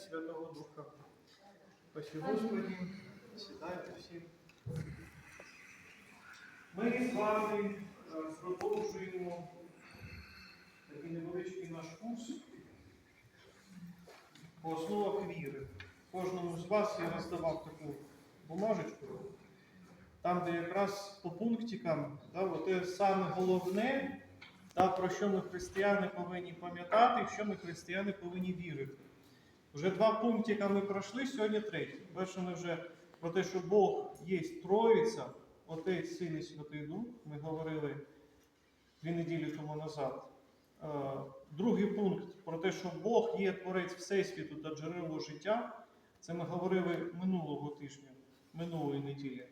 Святого Духа. Спасибо, Господи, сідайте всі. Ми з вами е, продовжуємо такий невеличкий наш курс по основах віри. Кожному з вас я роздавав таку бумажечку, там, де якраз по пунктикам, да, те саме головне, та, про що ми християни повинні пам'ятати, що ми християни повинні вірити. Вже два пунктика ми пройшли, сьогодні третій. Перше ми вже про те, що Бог є Троїця, Отець, Син і Святий Дух. Ми говорили дві неділі тому назад. Е, Другий пункт про те, що Бог є творець Всесвіту та джерело життя. Це ми говорили минулого тижня, минулої неділі.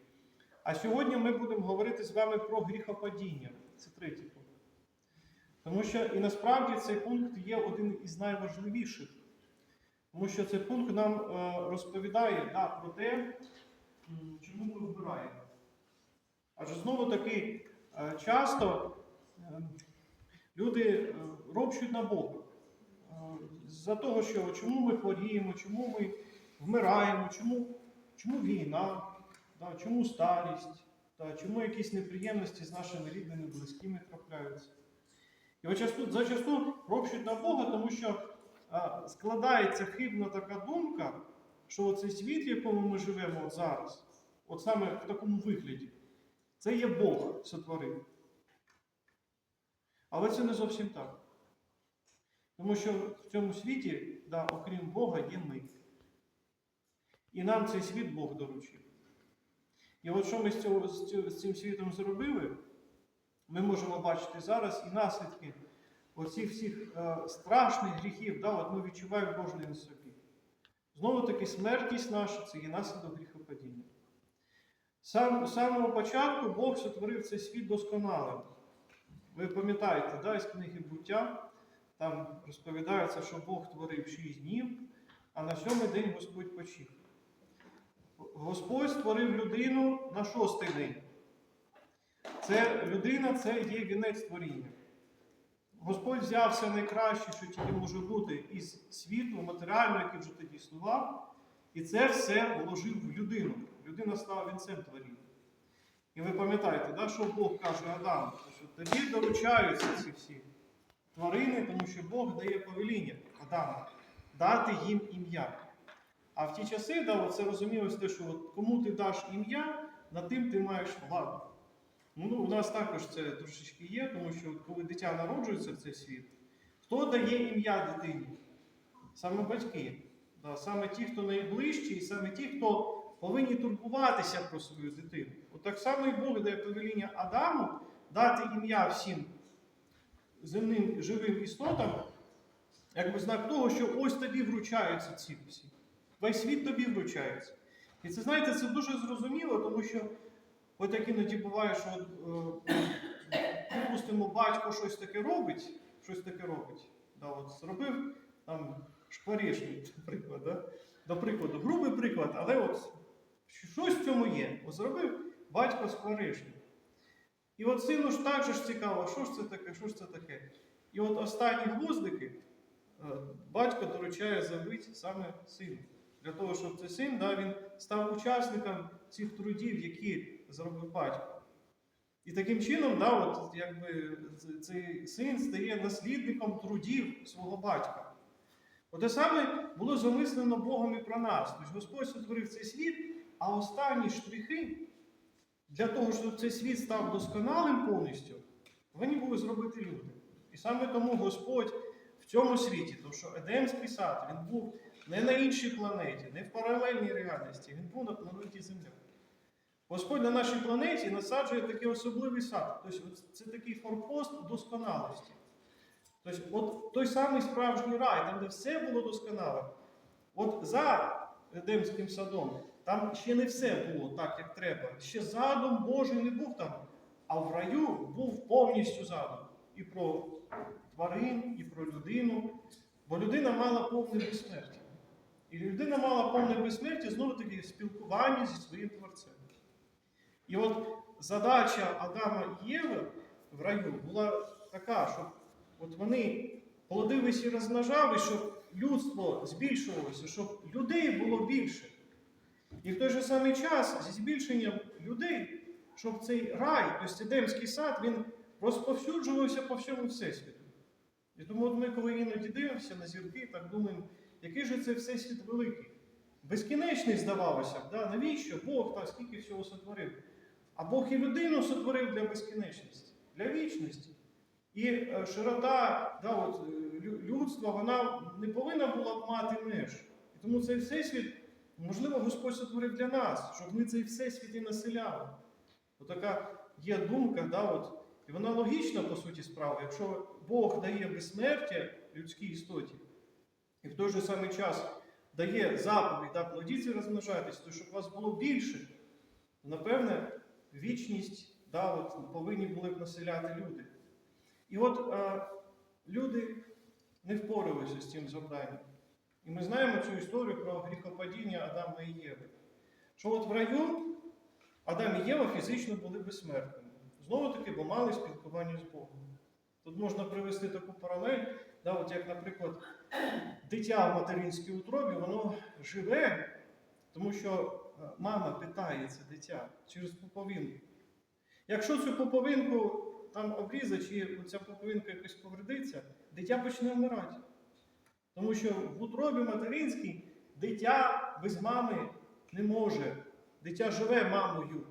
А сьогодні ми будемо говорити з вами про гріхопадіння. Це третій пункт. Тому що і насправді цей пункт є один із найважливіших. Тому що цей пункт нам е, розповідає да, про те, чому ми вбираємо. Адже знову таки е, часто е, люди ропщуть на Бога. За того, що чому ми хворіємо, чому ми вмираємо, чому, чому війна, да, чому старість, да, чому якісь неприємності з нашими рідними, близькими трапляються. І зачасту ропщуть на Бога, тому що складається хибна така думка, що цей світ, в якому ми живемо от зараз, от саме в такому вигляді, це є Бог сотворив. Але це не зовсім так. Тому що в цьому світі, да, окрім Бога, є ми. І нам цей світ Бог доручив. І от що ми з, цього- з цим світом зробили, ми можемо бачити зараз і наслідки оцих всіх е, страшних гріхів, да, от ми відчуваємо кожен на собі. Знову таки, смертність наша це є наслідок гріхопадіння. Сам, з самого початку Бог сотворив цей світ досконалим. Ви пам'ятаєте, да, із книги буття, там розповідається, що Бог творив шість днів, а на сьомий день Господь почив. Господь створив людину на шостий день. Це людина це є вінець творіння. Господь взяв все найкраще, що тільки може бути із світу матеріального, який вже тоді існував, і це все вложив в людину. Людина стала вінцем творіння. І ви пам'ятаєте, да, що Бог каже Адаму, що тобі доручаються ці всі тварини, тому що Бог дає повеління Адаму дати їм ім'я. А в ті часи, да, це розумілось те, що от кому ти даш ім'я, над тим ти маєш владу. Ну, у нас також це трошечки є, тому що коли дитя народжується в цей світ, хто дає ім'я дитині? Саме батьки. Да, саме ті, хто найближчі, і саме ті, хто повинні турбуватися про свою дитину. От так само і Бог дає повеління Адаму дати ім'я всім земним живим істотам, якби знак того, що ось тобі вручаються ці всі. Весь світ тобі вручається. І це, знаєте, це дуже зрозуміло, тому що от як іноді буває, що, от, е, батько щось таке робить, щось таке робить. Да, от, зробив там шкварішний приклад. Да? До прикладу, грубий приклад, але от щось в цьому є. От зробив батько скворишний. І от сину ж так же ж цікаво, що ж це таке, що ж це таке. І от останні гвоздики е, батько доручає забити саме сину. Для того, щоб цей син да, він став учасником цих трудів, які зробив батько. І таким чином, да, от, якби, цей син стає наслідником трудів свого батька. Оте саме було замислено Богом і про нас. Тобто Господь сотворив цей світ, а останні штрихи для того, щоб цей світ став досконалим повністю, повинні були зробити люди. І саме тому Господь в цьому світі, тому що Едемський сад, він був не на іншій планеті, не в паралельній реальності, він був на планеті Земля. Господь на нашій планеті насаджує такий особливий сад. Тобто це такий форпост досконалості. Тобто, от той самий справжній рай, там, де все було досконале. От за Едемським садом, там ще не все було так, як треба. Ще задум Божий не був там. А в раю був повністю задум. І про тварин, і про людину. Бо людина мала повне безсмертя. І людина мала повне безсмертя знову таки в спілкуванні зі своїм творцем. І от задача Адама і Єви в раю була така, щоб от вони плодились і розмножались, щоб людство збільшувалося, щоб людей було більше. І в той же самий час зі збільшенням людей, щоб цей рай, тобто Едемський сад, він розповсюджувався по всьому всесвіту. І тому от ми, коли іноді дивимося на зірки, так думаємо, який же це всесвіт великий. Безкінечний, здавалося б, да? навіщо Бог так скільки всього сотворив? А Бог і людину сотворив для безкінечності, для вічності. І е, широта да, от, е, людства вона не повинна була б мати меж. І тому цей всесвіт, можливо, Господь сотворив для нас, щоб ми цей всесвіт і населяли. Отака є думка, да, от, і вона логічна по суті справи. Якщо Бог дає безсмертя людській істоті, і в той же самий час дає заповідь, да, плодіться розмножайтесь, то щоб вас було більше, то, напевне, вічність да, от, повинні були б населяти люди. І от е, люди не впоралися з цим завданням. І ми знаємо цю історію про гріхопадіння Адама і Єви. Що от в раю Адам і Єва фізично були безсмертними. Знову таки, бо мали спілкування з Богом. Тут можна привести таку паралель, да, от як, наприклад, дитя в материнській утробі, воно живе, тому що е, мама питає це дитя через пуповинку. Якщо цю пуповинку там обрізати, чи ця пуповинка якось повредиться, дитя почне вмирати. Тому що в утробі материнській дитя без мами не може. Дитя живе мамою.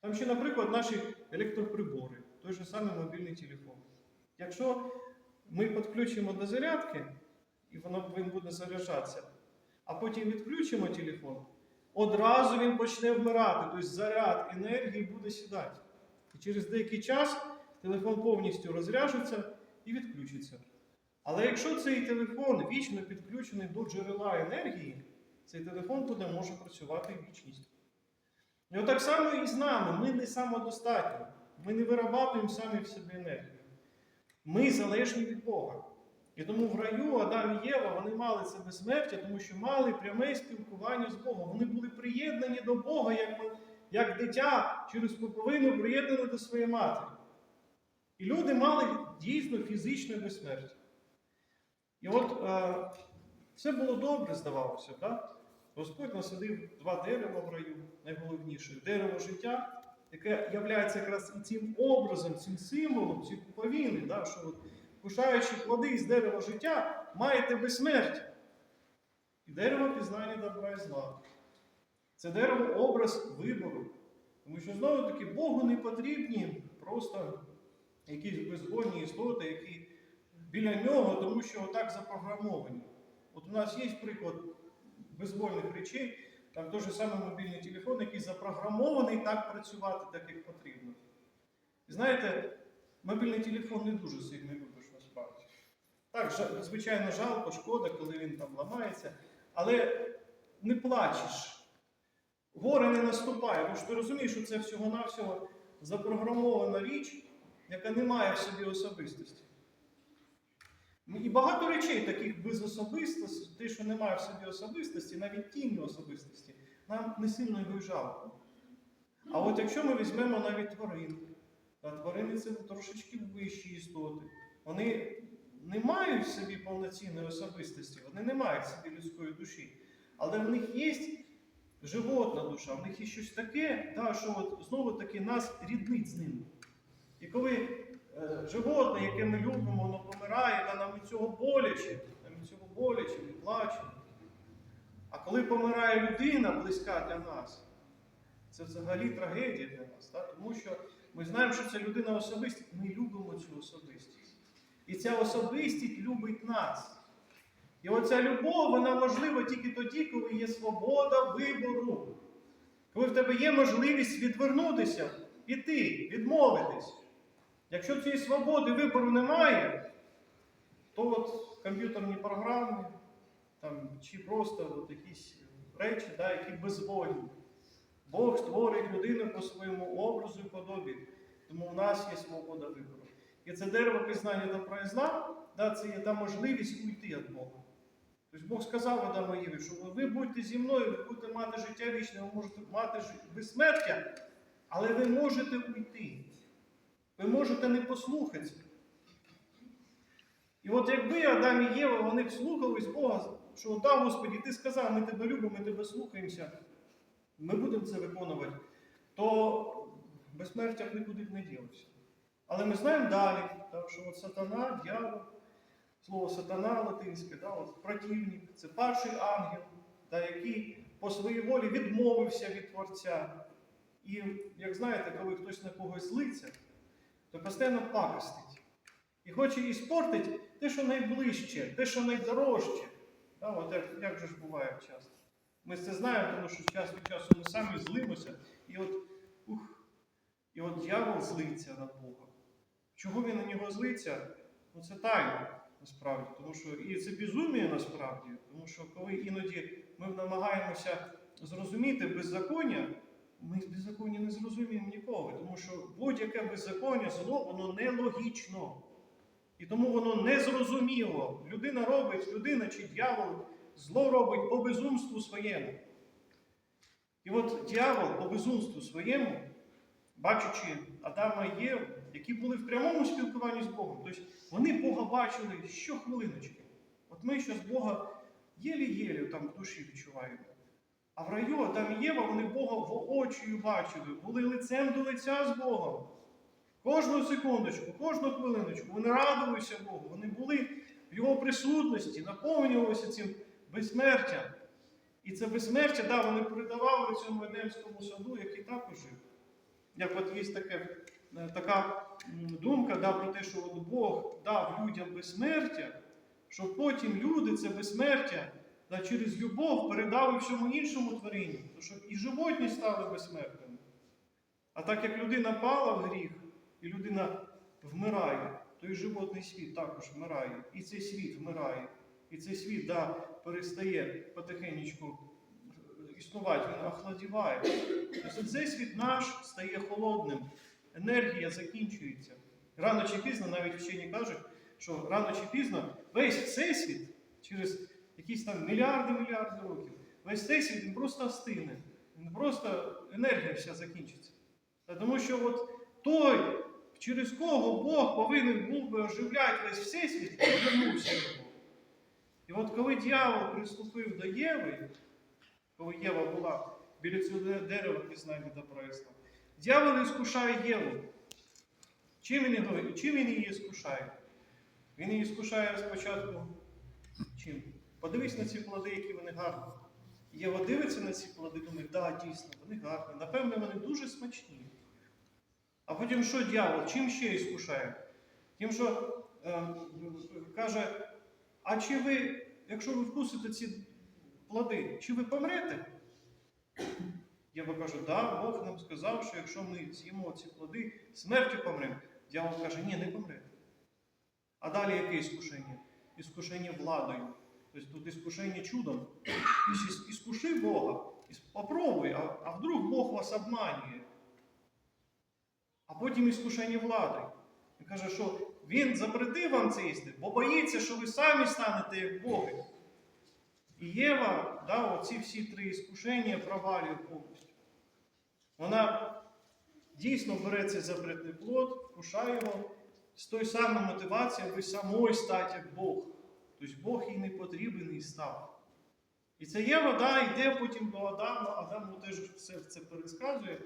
Там ще, наприклад, наші електроприбори, той же самий мобільний телефон. Якщо ми підключимо до зарядки, і воно буде заряджатися, а потім відключимо телефон, одразу він почне вмирати, тобто заряд енергії буде сідати. І через деякий час телефон повністю розряжеться і відключиться. Але якщо цей телефон вічно підключений до джерела енергії, цей телефон буде може працювати вічність. І отак само і з нами. Ми не самодостатні. Ми не вирабатуємо самі в собі енергію. Ми залежні від Бога. І тому в раю Адам і Єва вони мали це безсмертя, тому що мали пряме спілкування з Богом. Вони були приєднані до Бога, як, як дитя через пуповину приєднані до своєї матері. І люди мали дійсно фізичне безсмертя. І от е, все було добре, здавалося, так? Господь насадив два дерева в раю, найголовніше дерево життя, яке являється якраз і цим образом, цим символом, цієї пуповини, да, що от, кушаючи плоди з дерева життя, маєте безсмертя. І дерево пізнання добра і зла. Це дерево образ вибору. Тому що знову таки Богу не потрібні просто якісь безбожні істоти, які біля нього, тому що отак запрограмовані. От у нас є приклад безвольних речей, там той же самий мобільний телефон, який запрограмований так працювати, так як потрібно. І знаєте, мобільний телефон не дуже сильно насправді. Так, звичайно, жалко, шкода, коли він там ламається, але не плачеш. Горе не наступає, бо ж ти розумієш, що це всього-навсього запрограмована річ, яка не має в собі особистості. І багато речей таких без особистості, те, що немає в собі особистості, навіть тіні особистості, нам не сильно його й жалко. А от якщо ми візьмемо навіть тварин, а тварини це трошечки вищі істоти, вони не мають в собі повноцінної особистості, вони не мають в собі людської душі. Але в них є животна душа, в них є щось таке, да, що от, знову таки нас ріднить з ними. І коли е, животне, яке ми любимо, воно помирає, нам від цього боляче, нам від цього боляче, ми плачемо. А коли помирає людина близька для нас, це взагалі трагедія для нас, так? тому що ми знаємо, що це людина особистість, ми любимо цю особистість. І ця особистість любить нас. І оця любов, вона можлива тільки тоді, коли є свобода вибору. Коли в тебе є можливість відвернутися, піти, відмовитись. Якщо цієї свободи вибору немає, то от комп'ютерні програми там, чи просто от якісь речі, да, які безвольні. Бог створить людину по своєму образу і подобі, тому в нас є свобода вибору. І це дерево пізнання добра і зла, да, це є та можливість уйти від Бога. Тобто Бог сказав Адаму Єві, що ви будете зі мною, ви будете мати життя вічне, ви можете мати безсмертя, але ви можете уйти. Ви можете не послухатися. І от якби Адам і Єва, вони б слухались Бога, що да, Господі, ти сказав, ми тебе любимо, ми тебе слухаємося, ми будемо це виконувати, то безсмертя нікуди б не ділося. Але ми знаємо далі, що от сатана, дьявол, слово сатана латинське, да, от, противник, це перший ангел, да, який по своїй волі відмовився від Творця. І, як знаєте, коли хтось на когось злиться, то постійно пакостить. І хоче іспортити те, що найближче, те, що найдорожче. Да, от як, як же ж буває часто. Ми це знаємо, тому що час від часу ми самі злимося, і от, ух, і от дьявол злиться на Бога. Чого він на нього злиться? Ну це тайна насправді. Тому що і це безуміє насправді, тому що коли іноді ми намагаємося зрозуміти беззаконня, ми беззаконня не зрозуміємо ніколи, тому що будь-яке беззаконня, зло, воно нелогічно. І тому воно незрозуміло. Людина робить, людина чи дьявол зло робить по безумству своєму. І от дьявол по безумству своєму, бачачи Адама і Єву, які були в прямому спілкуванні з Богом, тобто вони Бога бачили щохвилиночки. От ми зараз Бога єлі-єлі там в душі відчуваємо. А в раю Адам Єва вони Бога воочію бачили, були лицем до лиця з Богом. Кожну секундочку, кожну хвилиночку вони радувалися Богу, вони були в Його присутності, наповнювалися цим безсмертям. І це безсмертя, да, вони передавали цьому Едемському саду, який також жив. Як от є таке, така думка да, про те, що от Бог дав людям безсмертя, щоб потім люди це безсмертя да, через любов передали всьому іншому творінню, то щоб і животні стали безсмертними. А так як людина пала в гріх, і людина вмирає, то і животний світ також вмирає. І цей світ вмирає. І цей світ да, перестає потихеньку існувати, він охладіває. Тобто цей світ наш стає холодним, енергія закінчується. Рано чи пізно, навіть вчені кажуть, що рано чи пізно весь всесвіт через якісь там мільярди мільярди років, весь всесвіт він просто остине. Він просто енергія вся закінчиться. Тому що от той, через кого Бог повинен був би оживляти весь всесвіт, повернувся його. І от коли дьявол приступив до Єви, коли Єва була біля цього дерева пізнання добройства, дьявол іскушає Єву. Чим він, його, чим він її іскушає? Він її іскушає спочатку чим? Подивись на ці плоди, які вони гарні. Єва дивиться на ці плоди, думає, да, дійсно, вони гарні. Напевне, вони дуже смачні. А потім що дьявол? Чим ще іскушає? Тим, що е, каже, а чи ви, якщо ви вкусите ці плоди, чи ви помрете? Єва каже, да, Бог нам сказав, що якщо ми з'їмо ці плоди, смертю помремо. Дьявол каже, ні, не помрете. А далі яке іскушення? Іскушення владою. Тобто тут іскушення чудом. Іскуши Бога, попробуй, а, а вдруг Бог вас обманює. А потім іскушення владою. Він каже, що він запретив вам це їсти, бо боїться, що ви самі станете як Боги. І Єва, да, оці всі три іскушення провалює повністю. Вона дійсно бере цей запретний плод, вкушає його з тою самою мотивацією, аби самою стати як Бог. Тобто Бог їй не потрібен і став. І це Єва, да, йде потім до Адама, Адам йому теж все це пересказує.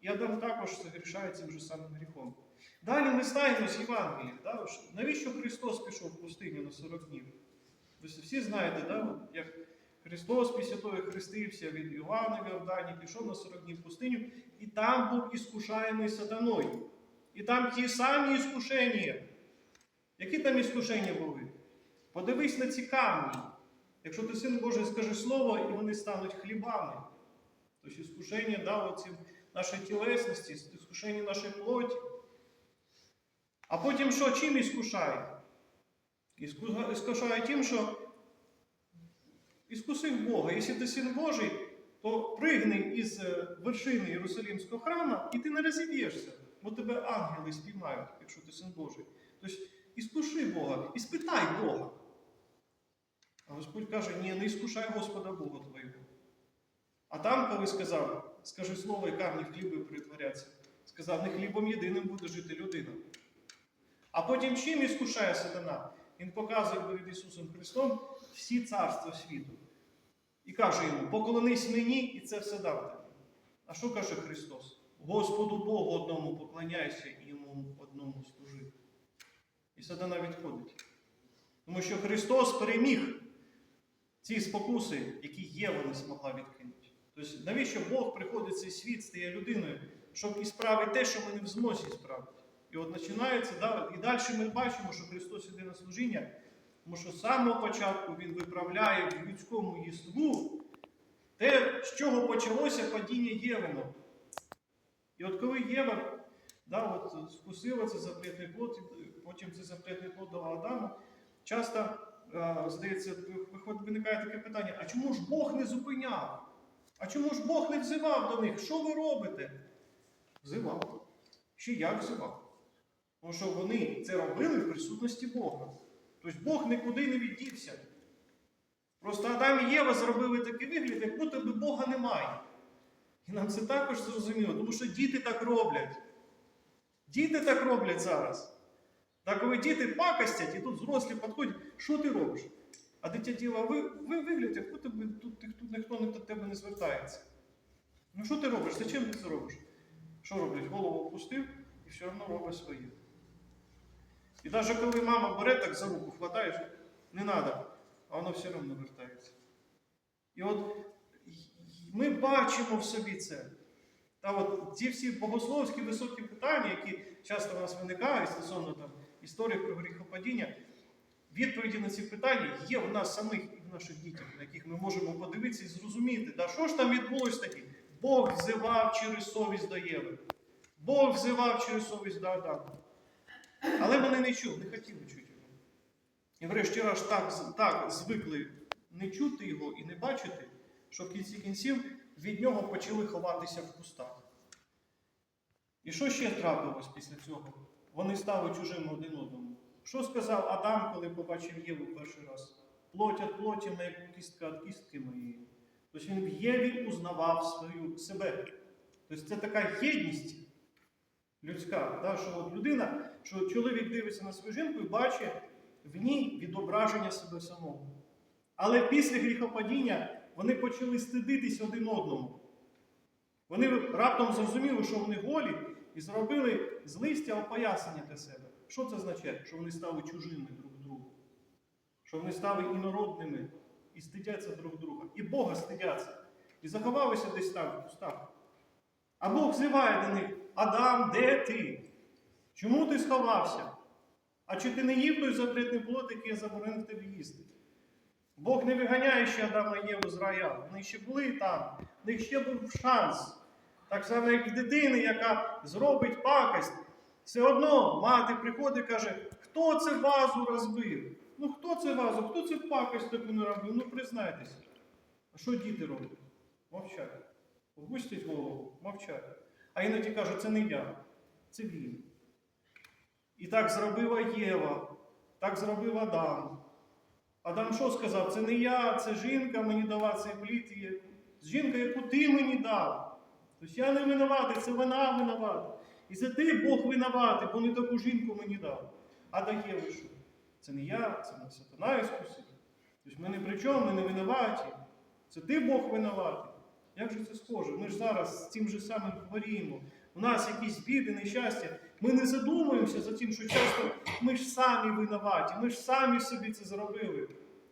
І Адам також загрішає цим же самим гріхом. Далі ми знаємо з Євангелія, да, навіщо Христос пішов в пустиню на 40 днів? Ви всі знаєте, да, як Христос після того, як хрестився від Іоанна в Йордані, пішов на 40 днів пустиню, і там був іскушаємий сатаною. І там ті самі іскушення. Які там іскушення були? Подивись на ці камні. Якщо ти син Божий скажи слово, і вони стануть хлібами. Тобто іскушення да, оці нашої тілесності, іскушення нашої плоті. А потім що? Чим іскушає? Іскушає тим, що іскусив Бога. Якщо ти син Божий, то пригни із е, вершини Єрусалимського храму і ти не розіб'єшся, бо тебе ангели спіймають, якщо ти син Божий. Тобто іскуши Бога, і спитай Бога. А Господь каже, ні, не іскушай Господа Бога твого. А там, коли сказав, скажи слово, і камні хліби перетворяться, сказав, не хлібом єдиним буде жити людина. А потім чим іскушає сатана? Він показує перед Ісусом Христом всі царства світу. І каже йому: поклонись мені, і це все дам тобі. А що каже Христос? Господу Богу одному поклоняйся і йому одному служи. І сатана відходить. Тому що Христос переміг ці спокуси, які Єва не змогла відкинути. Тобто, навіщо Бог приходить в цей світ, стає людиною, щоб і справити те, що ми не в змозі справити. І от починається, і далі ми бачимо, що Христос іде на служіння, тому що з самого початку Він виправляє в людському єству те, з чого почалося падіння Євино. І от коли Єва да, от, скусила це запретний плод, потім це запретний плод дала Адаму, часто, е, здається, виникає таке питання: а чому ж Бог не зупиняв? А чому ж Бог не взивав до них? Що ви робите? Взивав. Ще як взивав. Тому що вони це робили в присутності Бога. Тобто Бог нікуди не віддівся. Просто Адам і Єва зробили такий вигляд, як будто би Бога немає. І нам це також зрозуміло, тому що діти так роблять. Діти так роблять зараз. Так коли діти пакостять, і тут зрослі підходять, що ти робиш? А дитя діла, ви, ви вигляд, як будто би тут, тут, ніхто до тебе не звертається. Ну що ти робиш? Зачем ти це робиш? Що роблять? Голову опустив і все одно робить своє. І навіть коли мама бере так за руку, хватаєш, не треба, а воно все одно вертається. І от ми бачимо в собі це. Та от ці всі богословські високі питання, які часто у нас виникають стосовно там, історії про гріхопадіння, відповіді на ці питання є в нас самих і в наших дітях, на яких ми можемо подивитися і зрозуміти, да, що ж там відбулося таке. Бог взивав через совість до Єви. Бог взивав через совість до Адама. Але вони не чули, не хотіли чути його. І врешті-решт так, так звикли не чути його і не бачити, що в кінці кінців від нього почали ховатися в кустах. І що ще трапилось після цього? Вони стали чужими один одному. Що сказав Адам, коли побачив Єву перший раз? Плоть від плоті, моя кістка від кістки моєї. Тобто він в Єві узнавав свою себе. Тобто це така єдність людська, да, що от людина, що чоловік дивиться на свою жінку і бачить в ній відображення себе самого. Але після гріхопадіння вони почали стидитись один одному. Вони раптом зрозуміли, що вони голі, і зробили з листя опоясання для себе. Що це означає? Що вони стали чужими друг другу, що вони стали інородними і стидяться друг друга. І Бога стидяться. І заховалися десь там в кустах. А Бог зиває до них: Адам, де ти? Чому ти сховався? А чи ти не їв той запретний плод, який я заборонив тобі їсти? Бог не виганяє ще Адама і Єву з рая. Вони ще були там, в них ще був шанс. Так само, як в дитини, яка зробить пакость. Все одно мати приходить і каже, хто це вазу розбив? Ну хто це вазу? Хто це пакость таку не робив? Ну признайтеся. А що діти роблять? Мовчать. Опустять голову, мовчать. А іноді кажуть, це не я, це він. І так зробила Єва, так зробив Адам. Адам що сказав? Це не я, це жінка мені дала цей плід. Жінка, яку ти мені дав. Тобто я не винуватий, це вона винувата. І це ти Бог винуватий, бо не таку жінку мені дав. А до Єви що? Це не я, це не сатана іскусив. Тобто ми не при чому, ми не винуваті. Це ти Бог винуватий. Як же це схоже? Ми ж зараз з цим же самим хворіємо. У нас якісь біди, нещастя. Ми не задумуємося за тим, що часто ми ж самі винуваті, ми ж самі собі це зробили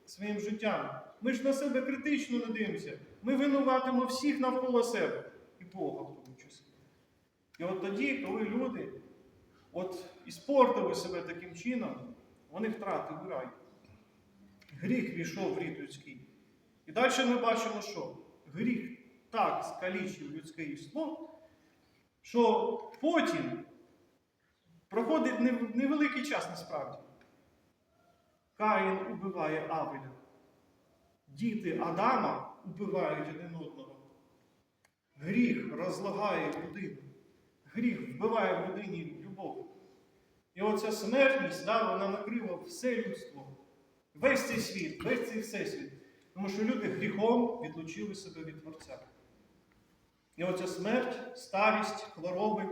своїм життям. Ми ж на себе критично не дивимося. Ми винуватимо всіх навколо себе і Бога в тому числі. І от тоді, коли люди от іспортили себе таким чином, вони втратили рай. Гріх війшов в рід людський. І далі ми бачимо, що гріх так скалічив людське іство, що потім проходить невеликий час насправді. Каїн убиває Авеля. Діти Адама убивають один одного. Гріх розлагає людину. Гріх вбиває в людині любов. І оця смертність, да, вона накрила все людство. Весь цей світ, весь цей всесвіт. Тому що люди гріхом відлучили себе від Творця. І оця смерть, старість, хвороби,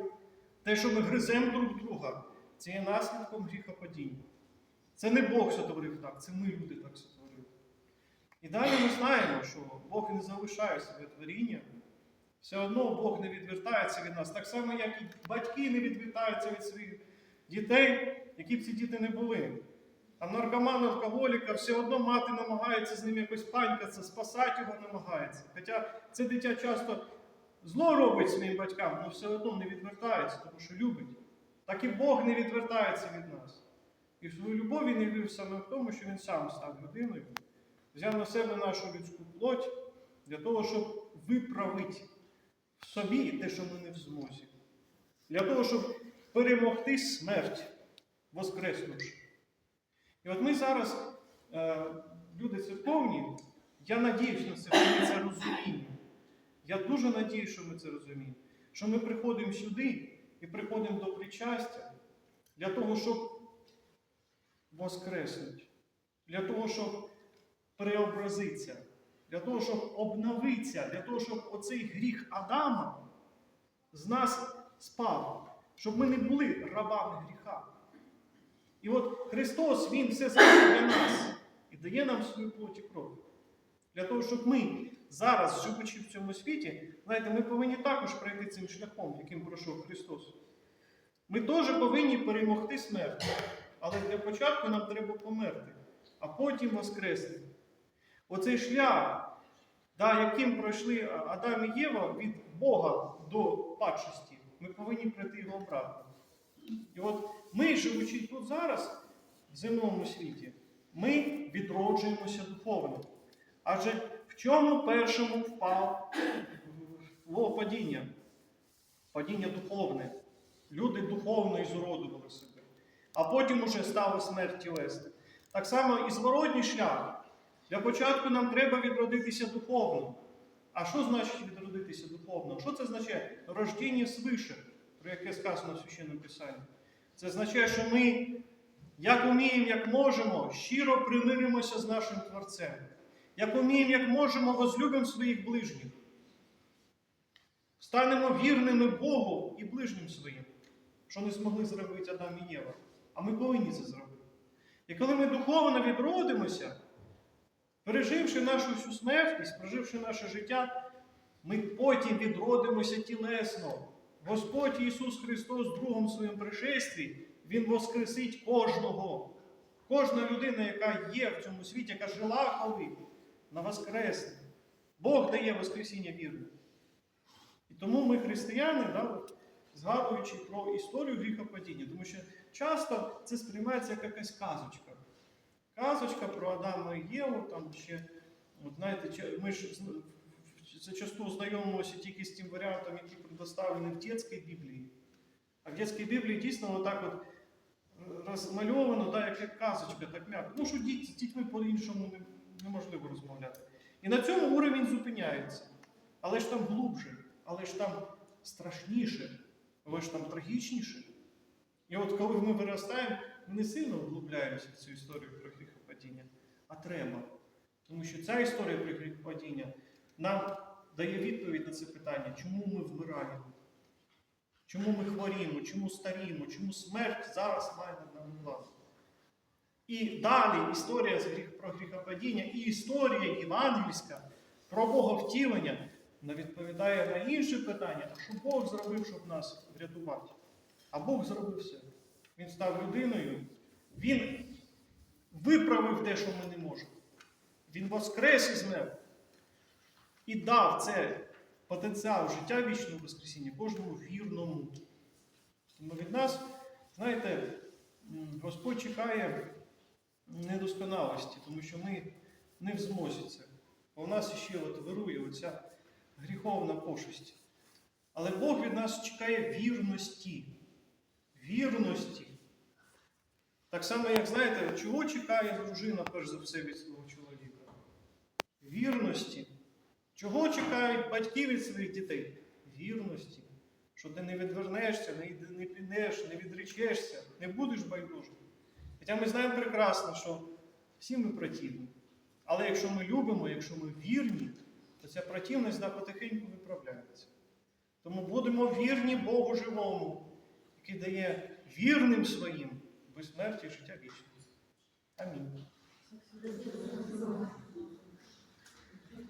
те, що ми гриземо друг друга, це є наслідком гріхопадіння. Це не Бог сотворив так, це ми люди так сотворили. І далі ми знаємо, що Бог не залишає своє творіння. Все одно Бог не відвертається від нас, так само, як і батьки не відвертаються від своїх дітей, які б ці діти не були. А наркоман, алкоголіка все одно мати намагається з ним якось панькатися, спасати його намагається. Хоча це дитя часто зло робить своїм батькам, але все одно не відвертається, тому що любить. Так і Бог не відвертається від нас. І в свою любов він явив саме в тому, що він сам став людиною, взяв на себе нашу людську плоть для того, щоб виправити в собі те, що ми не в змозі. Для того, щоб перемогти смерть, воскреснувши. І от ми зараз, е, люди церковні, я надіюсь на це, це розуміємо. Я дуже надіюсь, що ми це розуміємо. Що ми приходимо сюди і приходимо до причастя для того, щоб воскреснути, для того, щоб преобразитися, для того, щоб обновитися, для того, щоб оцей гріх Адама з нас спав, щоб ми не були рабами гріха. І от Христос, Він все зробив для нас і дає нам свою плоть і кров. Для того, щоб ми зараз, живучи в цьому світі, знаєте, ми повинні також пройти цим шляхом, яким пройшов Христос. Ми теж повинні перемогти смерть. Але для початку нам треба померти, а потім воскреснути. Оцей шлях, да, яким пройшли Адам і Єва від Бога до падшості, ми повинні пройти його обратно. І от ми, живучи тут зараз, в земному світі, ми відроджуємося духовно. Адже чому першому впав в падіння? Падіння духовне. Люди духовно ізуродували себе. А потім уже стала смерть тілесна. Так само і зворотній шлях. Для початку нам треба відродитися духовно. А що значить відродитися духовно? Що це означає? Рождення свише, про яке сказано в священному Писанні. Це означає, що ми, як уміємо, як можемо, щиро примиримося з нашим Творцем. Як уміємо, як можемо, возлюбимо своїх ближніх. Станемо вірними Богу і ближнім своїм, що не змогли зробити Адам і Єва. А ми повинні це зробити. І коли ми духовно відродимося, переживши нашу всю смертність, проживши наше життя, ми потім відродимося тілесно. Господь Ісус Христос в другому своєму пришестві, Він воскресить кожного. Кожна людина, яка є в цьому світі, яка жила коли, на воскресне. Бог дає Воскресіння вірне. І тому ми, християни, да, от, згадуючи про історію гріхопадіння, тому що часто це сприймається як якась казочка. Казочка про Адама і Єву, там ще, от знаєте, чи- ми ж зна- зачасту знайомимося тільки з тим варіантом, який предоставлений в дитячій Біблії. А в дитячій Біблії дійсно отак от е, розмальовано, да, як, як казочка, так м'яко. Ну, що діт, з дітьми по-іншому не- Неможливо розмовляти. І на цьому уровень зупиняється. Але ж там глубже, але ж там страшніше, але ж там трагічніше. І от коли ми виростаємо, ми не сильно вглубляємося в цю історію про гріхопадіння, а треба. Тому що ця історія про гріхопадіння нам дає відповідь на це питання, чому ми вмираємо, чому ми хворіємо, чому старіємо, чому смерть зараз має над нами владу. І далі історія про гріхопадіння і історія євангельська про Боговтілення вона відповідає на інше питання, а що Бог зробив, щоб нас врятувати. А Бог зробив все. Він став людиною, Він виправив те, що ми не можемо. Він воскрес із мертвих і дав це потенціал життя вічного Воскресіння кожному вірному. Тому від нас, знаєте, Господь чекає недосконалості, тому що ми не в змозі це. В нас ще от вирує оця гріховна пошесть. Але Бог від нас чекає вірності. Вірності. Так само, як знаєте, чого чекає дружина, перш за все, від свого чоловіка? Вірності. Чого чекають батьки від своїх дітей? Вірності. Що ти не відвернешся, не, не підеш, не відречешся, не будеш байдужим. Хоча ми знаємо прекрасно, що всі ми противні. Але якщо ми любимо, якщо ми вірні, то ця противність да, потихеньку виправляється. Тому будемо вірні Богу живому, який дає вірним своїм безсмерті життя вічне. Амінь.